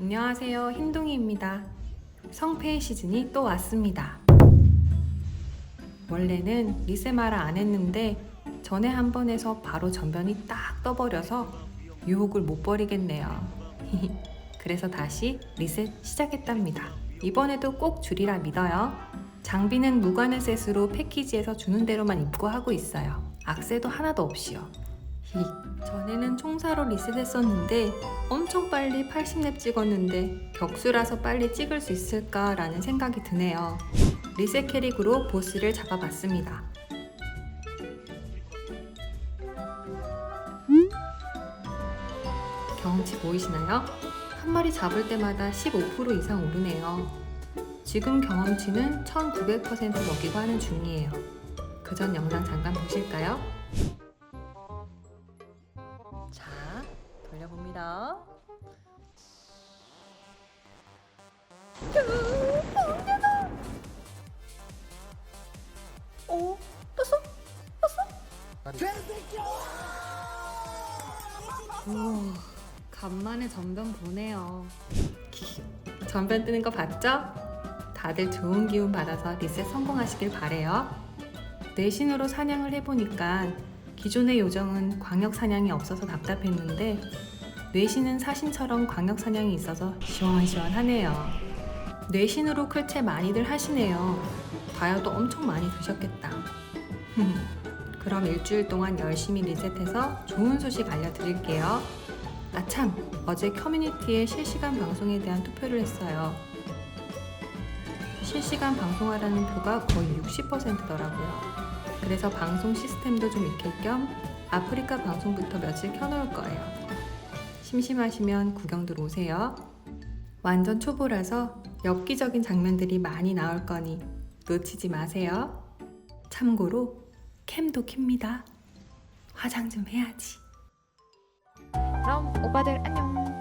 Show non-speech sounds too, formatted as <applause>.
안녕하세요. 흰둥이입니다. 성페이 시즌이 또 왔습니다. 원래는 리세마라 안 했는데 전에 한 번 해서 바로 전변이 딱 떠버려서 유혹을 못 버리겠네요. <laughs> 그래서 다시 리셋 시작했답니다. 이번에도 꼭 줄이라 믿어요. 장비는 무관의 셋으로 패키지에서 주는 대로만 입고 하고 있어요. 악세도 하나도 없이요. 히히. 전에는 총사로 리셋했었는데 엄청 빨리 80렙 찍었는데 격수라서 빨리 찍을 수 있을까라는 생각이 드네요. 리셋 캐릭으로 보스를 잡아봤습니다. 경험치 보이시나요? 한 마리 잡을 때마다 15% 이상 오르네요. 지금 경험치는 1900% 먹이고 하는 중이에요. 그 전 영상 잠깐 보실까요? 오, 떴어? 오, 간만에 전변 보네요. 전변 뜨는 거 봤죠? 다들 좋은 기운 받아서 리셋 성공하시길 바래요. 내신으로 사냥을 해보니까 기존의 요정은 광역 사냥이 없어서 답답했는데 뇌신은 사신처럼 광역 사냥이 있어서 시원시원하네요. 뇌신으로 클체 많이들 하시네요. 다이아도 엄청 많이 드셨겠다. <laughs> 그럼 일주일 동안 열심히 리셋해서 좋은 소식 알려드릴게요. 아 참, 어제 커뮤니티에 실시간 방송에 대한 투표를 했어요. 실시간 방송하라는 표가 거의 60%더라고요. 그래서 방송 시스템도 좀 익힐 겸 아프리카 방송부터 며칠 켜놓을 거예요. 심심하시면 구경 들 오세요. 완전 초보라서 엽기적인 장면들이 많이 나올 거니 놓치지 마세요. 참고로 캠도 킵니다. 화장 좀 해야지. 그럼 오빠들 안녕.